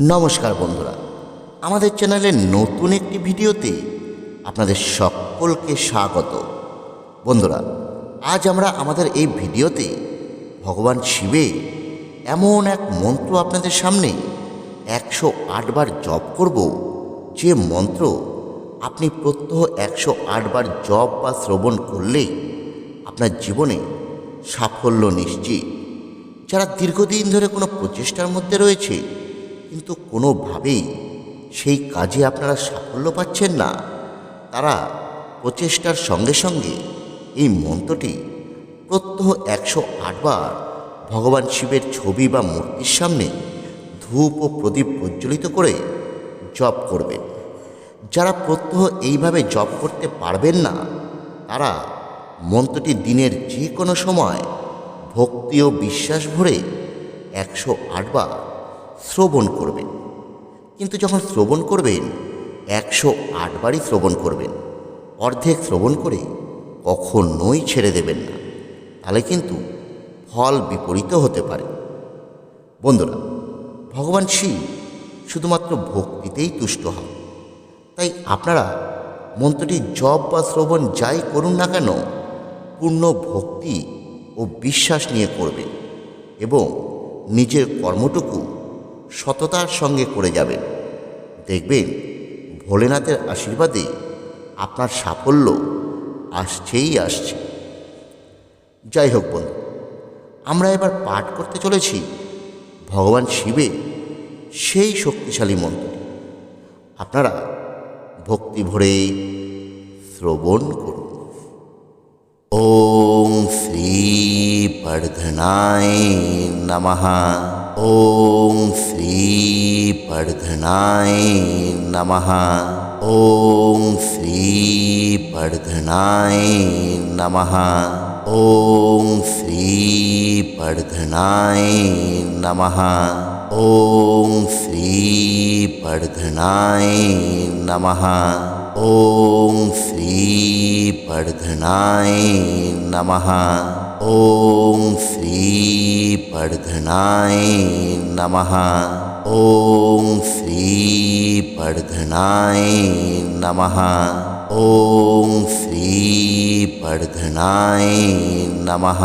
নমস্কার বন্ধুরা। আমাদের চ্যানেলের নতুন একটি ভিডিওতে আপনাদের সকলকে স্বাগত। বন্ধুরা, আজ আমরা আমাদের এই ভিডিওতে ভগবান শিবে এমন এক মন্ত্র আপনাদের সামনে একশো আটবার জপ করব। যে মন্ত্র আপনি প্রত্যহ একশো আটবার জপ বা শ্রবণ করলেই আপনার জীবনে সাফল্য নিশ্চিত। যারা দীর্ঘদিন ধরে কোনো প্রচেষ্টার মধ্যে রয়েছে কিন্তু কোনোভাবেই সেই কাজে আপনারা সাফল্য পাচ্ছেন না। তারা প্রচেষ্টার সঙ্গে সঙ্গে এই মন্ত্রটি প্রত্যহ একশো আটবার ভগবান শিবের ছবি বা মূর্তির সামনে ধূপ ও প্রদীপ প্রজ্বলিত করে জপ করবেন। যারা প্রত্যহ এইভাবে জপ করতে পারবেন না, তারা মন্ত্রটি দিনের যে কোনো সময় ভক্তি ও বিশ্বাস ভরে একশো আটবার শ্রবণ করবেন। কিন্তু যখন শ্রবণ করবেন, একশো আটবারই শ্রবণ করবেন। অর্ধেক শ্রবণ করে কখনোই ছেড়ে দেবেন না। তাহলে কিন্তু ফল বিপরীত হতে পারে। বন্ধুরা, ভগবান শিব শুধুমাত্র ভক্তিতেই তুষ্ট হন। তাই আপনারা মন্ত্রটি জপ বা শ্রবণ যাই করুন না কেন, পূর্ণ ভক্তি ও বিশ্বাস নিয়ে করবে এবং নিজের কর্মটুকু সততার সঙ্গে করে যাবেন দেখবেন ভোলেনাথের আশীর্বাদে আপনার সাফল্য আসছেই আসছে। যাই হোক বন্ধু, আমরা এবার পাঠ করতে চলেছি ভগবান শিবের সেই শক্তিশালী মন্ত্র। আপনারা ভক্তি ভরে শ্রবণ করুন। ওম শ্রী বর্ধনায় নমহা ओम श्री पढ़नाय नमः। ओम श्री पढ़नाय नमः। ओम श्री पढ़नाय नमः। ओम श्री पढ़नाय नमः। ओम श्री पढ़नाय नमः। ओम श्री पढ़घनाय नमः। ओम श्री पढ़घनाय नमः। ओम श्री पढ़घनाय नमः।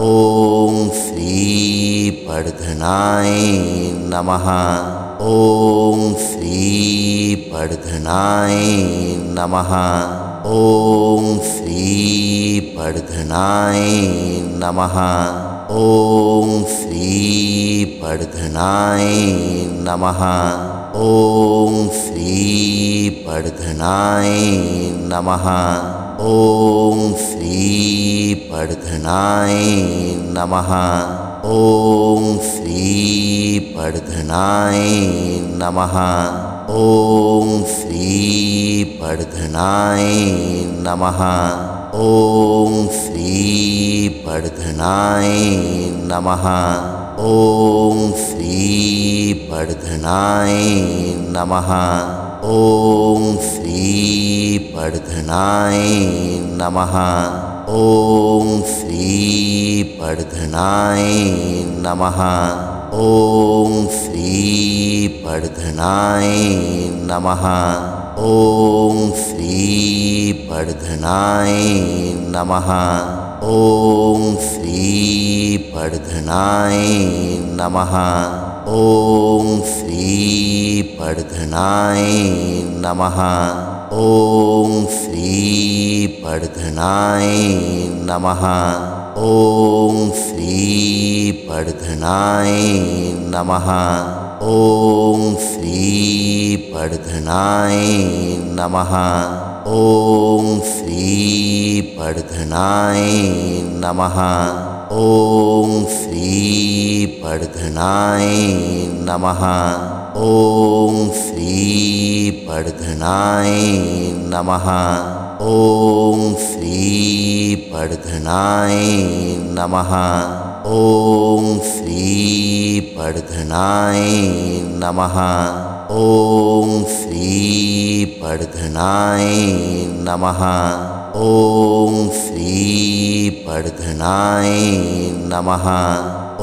ओम श्री पढ़घनाय नमः। ओम श्री पढ़घनाय नमः। ओम श्री पड्घनाय नमः। ओम श्री पड्घनाय नमः। ओम श्री पड्घनाय नमः। ओम श्री पड्घनाय नमः। ओम श्री पड्घनाय नमः। ओम श्री पढ़नाय नमः। ओम श्री पढ़नाय नमः। ओम श्री पढ़नाय नमः। ओम श्री पढ़नाय नमः। ओम श्री पढ़नाय नमः। ॐ श्रीवर्धनाय नमः। ॐ श्रीवर्धनाय नमः। ॐ श्रीवर्धनाय नमः। ॐ श्रीवर्धनाय नमः। ॐ श्रीवर्धनाय नमः। ओम श्री पढ़घनाय नमः। ओम श्री पढ़घनाय नमः। ओम श्री पढ़घनाय नमः। ओम श्री पढ़घनाय नमः। ओम श्री पढ़घनाय नमः। ओम श्री पढ़घनाय नमः। ओम श्री पढ़घनाय नमः। ओम श्री पढ़घनाय नमः। ओम श्री पढ़घनाय नमः।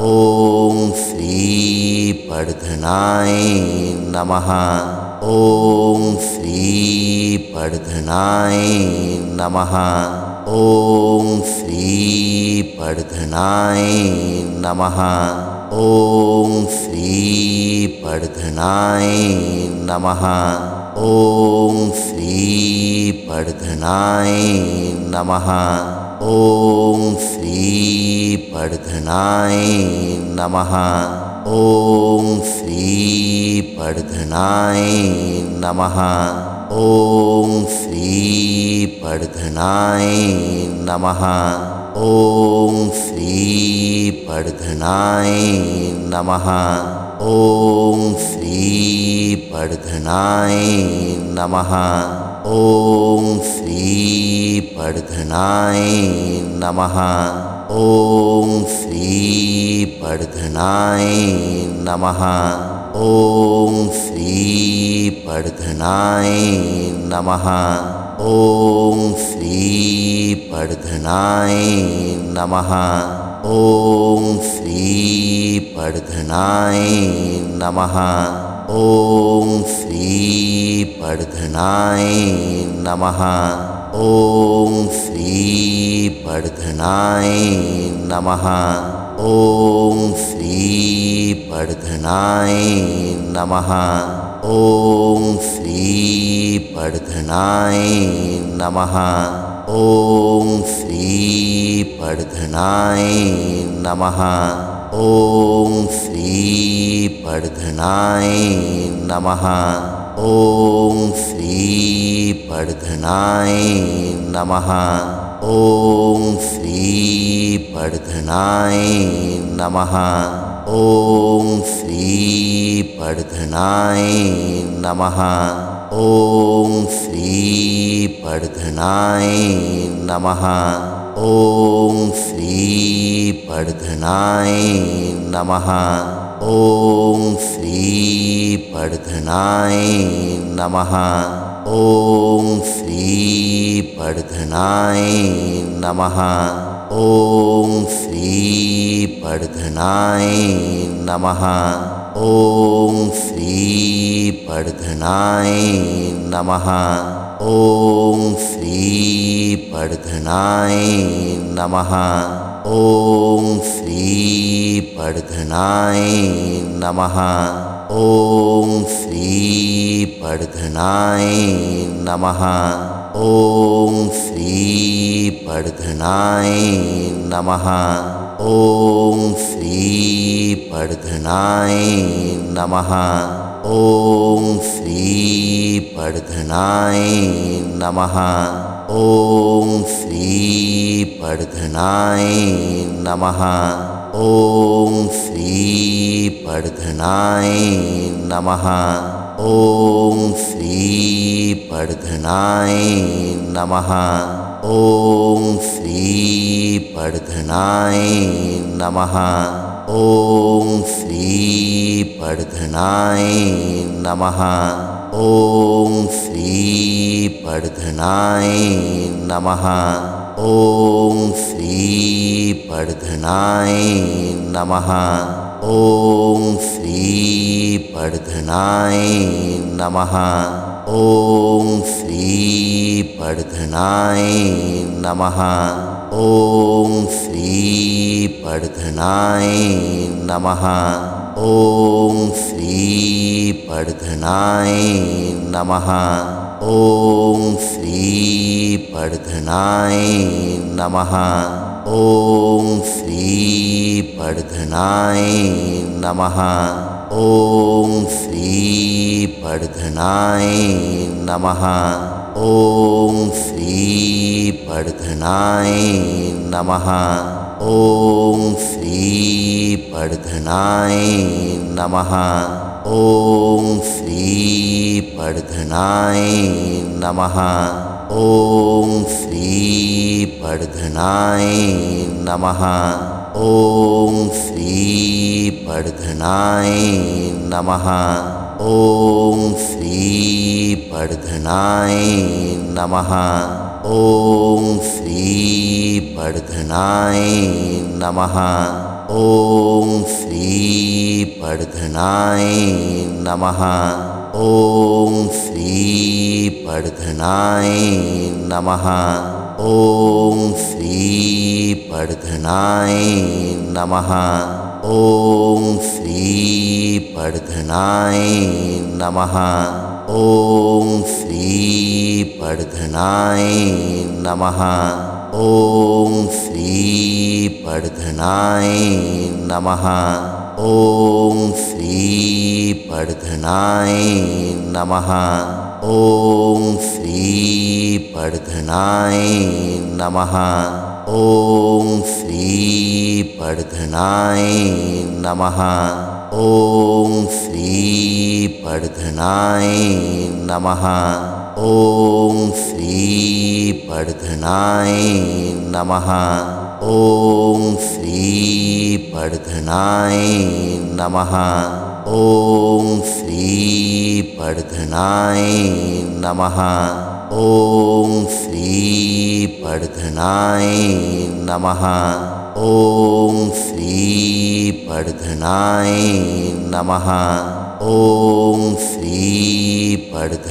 ओम श्री पढ़घनाय नमः। ओम श्री पडघनाय नमः। ओम श्री पडघनाय नमः। ओम श्री पडघनाय नमः। ओम श्री पडघनाय नमः। ओम श्री पडघनाय नमः। ॐ श्रीवर्धनाय नमः। ॐ श्रीवर्धनाय नमः। ॐ श्रीवर्धनाय नमः। ॐ श्रीवर्धनाय नमः। ॐ श्रीवर्धनाय नमः। ॐ पढ़नाय नमः। ॐ श्री पर्धनाय नमः। ॐ श्री पर्धनाय नमः। ॐ श्री पर्धनाय नमः। ॐ श्री पर्धनाय नमः। ॐ श्री पर्धनाय नमः। ओम श्री पढ़घनाय नमः। ओम श्री पढ़घनाय नमः। ओम श्री पढ़घनाय नमः। ओम श्री पढ़घनाय नमः। ओम श्री पढ़घनाय नमः। ओम श्री पढ़घनाय नमः। ओम श्री पढ़घनाय नमः। ओम श्री पढ़घनाय नमः। ओम श्री पढ़घनाय नमः। ओम श्री पढ़घनाय नमः। ॐ श्रीवर्धनाय नमः। ॐ श्रीवर्धनाय नमः। ॐ श्रीवर्धनाय नमः। ॐ श्रीवर्धनाय नमः। ॐ श्रीवर्धनाय नमः। ॐ पढ़घनाय नमः। ॐ श्री पढ़घनाय नमः। ॐ श्री पढ़घनाय नमः। ॐ श्री पढ़घनाय नमः। ॐ श्री पढ़घनाय नमः। ॐ श्री पढ़घनाय नमः। ओम श्री पढ़घनाय नमः। ओम श्री पढ़घनाय नमः। ओम श्री पढ़घनाय नमः। ओम श्री पढ़घनाय नमः। ओम श्री पढ़घनाय नमः। ओम श्री पढ़नाय नमः। ओम श्री पढ़नाय नमः। ओम श्री पढ़नाय नमः। ओम श्री पढ़नाय नमः। ओम श्री पढ़नाय नमः। ओम श्री वर्धनाय नमः। ओम श्री वर्धनाय नमः। ओम श्री वर्धनाय नमः। ओम श्री वर्धनाय नमः। ओम श्री वर्धनाय नमः। ओम श्री वर्धनाय नमः। ॐ श्रीवर्धनाय नमः। ॐ श्रीवर्धनाय नमः। ॐ श्रीवर्धनाय नमः। ॐ श्रीवर्धनाय नमः। ॐ श्रीवर्धनाय नमः। ओम श्री पढ़घनाय नमः। ओम श्री पढ़घनाय नमः। ओम श्री पढ़घनाय नमः। ओम श्री पढ़घनाय नमः। ओम श्री पढ़घनाय नमः। ओम श्री पड्घणाय नमः। ओम श्री पड्घणाय नमः। ओम श्री पड्घणाय नमः। ओम श्री पड्घणाय नमः। ओम श्री पड्घणाय नमः। ॐ श्रीवर्धनाय नमः। ॐ श्रीवर्धनाय नमः। ॐ श्रीवर्धनाय नमः। ॐ श्रीवर्धनाय